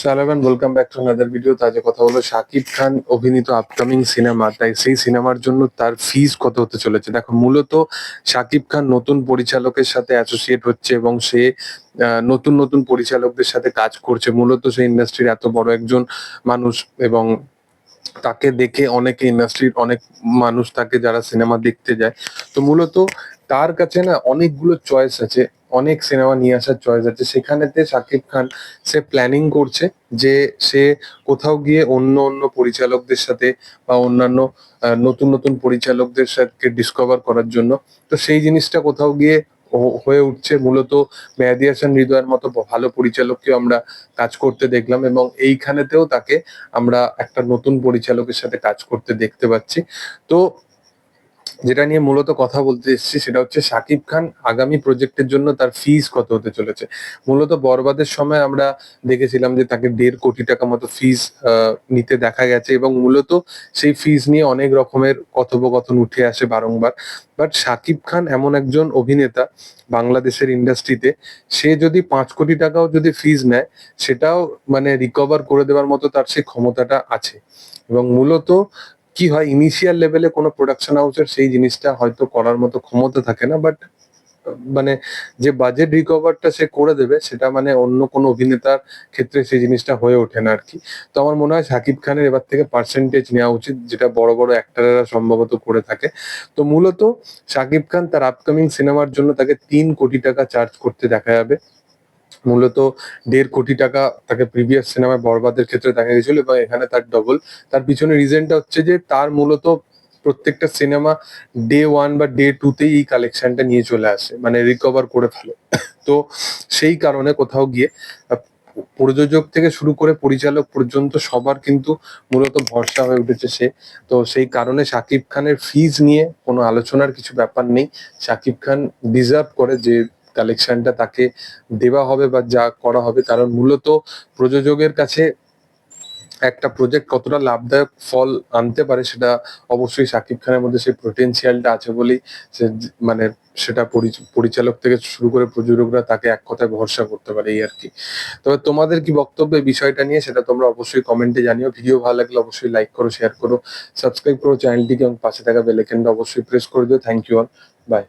সালামান welcome back to another video আজ কথা হলো শাকিব খান অভিনীত আপকামিং সিনেমা তাই সেই সিনেমার জন্য তার ফিস কত হতে চলেছে? দেখো, মূলত শাকিব খান নতুন পরিচালকের সাথে অ্যাসোসিয়েট হচ্ছে এবং সে নতুন নতুন পরিচালকদের সাথে কাজ করছে। মূলত সেই ইন্ডাস্ট্রির এত বড় একজন মানুষ এবং তাকে দেখে অনেকে ইন্ডাস্ট্রির অনেক মানুষ তাকে যারা সিনেমা দেখতে যায়। তো মূলত তার কাছে না অনেকগুলো চয়েস আছে। অনেক সিনেমা নিয়ে আসার চয়েস আছে। সেখানেতে শাকিব খান, সে প্ল্যানিং করছে যে সে কোথাও গিয়ে অন্য অন্য পরিচালকদের সাথে বা অন্যান্য নতুন নতুন পরিচালকদের সাথে ডিসকভার করার জন্য। তো সেই জিনিসটা কোথাও গিয়ে হয়ে উঠছে। মূলত মেহেদি হাসান হৃদয়ের মতো ভালো পরিচালককেও আমরা কাজ করতে দেখলাম এবং এইখানেতেও তাকে আমরা একটা নতুন পরিচালকের সাথে কাজ করতে দেখতে পাচ্ছি। তো যেটা নিয়ে মূলত কথা বলতে এসেছি সেটা হচ্ছে শাকিব খান আগামী প্রজেক্টের জন্য তার ফিস কত হতে চলেছে। মূলত বরবাদের সময় আমরা দেখেছিলাম যে তাকে দেড় কোটি টাকা মতো ফিস নিতে দেখা গেছে এবং মূলত সেই ফিস নিয়ে অনেক রকমের কথোপকথন উঠে আসে বারংবার। বাট শাকিব খান এমন একজন অভিনেতা বাংলাদেশের ইন্ডাস্ট্রিতে সে যদি পাঁচ কোটি টাকাও যদি ফিস নেয়, সেটাও মানে রিকভার করে দেওয়ার মতো তার সেই ক্ষমতাটা আছে। এবং মূলত কি হয় ইনিশিয়াল লেভেলে কোনো প্রোডাকশন হাউসের সেই জিনিসটা হয়তো করার মতো ক্ষমতা থাকে না বাট মানে যে বাজেট রিকভারটা সে করে দেবে, সেটা মানে অন্য কোনো অভিনেতার ক্ষেত্রে সেই জিনিসটা হয়ে ওঠে না আর কি তো আমার মনে হয় শাকিব খানের এবার থেকে পার্সেন্টেজ নেওয়া উচিত, যেটা বড় বড় অ্যাক্টাররা সম্ভবত করে থাকে। তো মূলত শাকিব খান তার আপকামিং সিনেমার জন্য তাকে তিন কোটি টাকা চার্জ করতে দেখা যাবে। মূলত দেড় কোটি টাকা তাকে প্রিভিয়াস সিনেমায় বরবাদের ক্ষেত্রে দেখা গেছিল এবং এখানে তার ডবল তার পিছনে রিজনটা হচ্ছে যে তার মূলত প্রত্যেকটা সিনেমা ডে ওয়ান বা ডে টুতেই এই কালেকশনটা নিয়ে চলে আসে মানে রিকভার করে ফেলে। তো সেই কারণে কোথাও গিয়ে প্রযোজক থেকে শুরু করে পরিচালক পর্যন্ত সবার কিন্তু মূলত ভরসা হয়ে উঠেছে সে। তো সেই কারণে শাকিব খানের ফিজ নিয়ে কোনো আলোচনার কিছু ব্যাপার নেই। শাকিব খান ডিজার্ভ করে যে কালেকশনটা তাকে দেওয়া হবে বা যা করা হবে, কারণ মূলত প্রযোজকের কাছে একটা প্রজেক্ট কতটা লাভদায়ক ফল আনতে পারে সেটা অবশ্যই শাকিব খানের মধ্যে সেই পোটেনশিয়ালটা আছে বলেই সে মানে সেটা পরিচালক থেকে শুরু করে প্রযোজকরা তাকে এক কথায় ভরসা করতে পারে এই আর কি। তবে তোমাদের কি বক্তব্য এই বিষয়টা নিয়ে সেটা তোমরা অবশ্যই কমেন্টে জানিও। ভিডিও ভালো লাগলে অবশ্যই লাইক করো শেয়ার করো সাবস্ক্রাইব করো চ্যানেলটিকে এবং পাশে থাকা বেল আইকনটা অবশ্যই প্রেস করে দিও। Thank you all by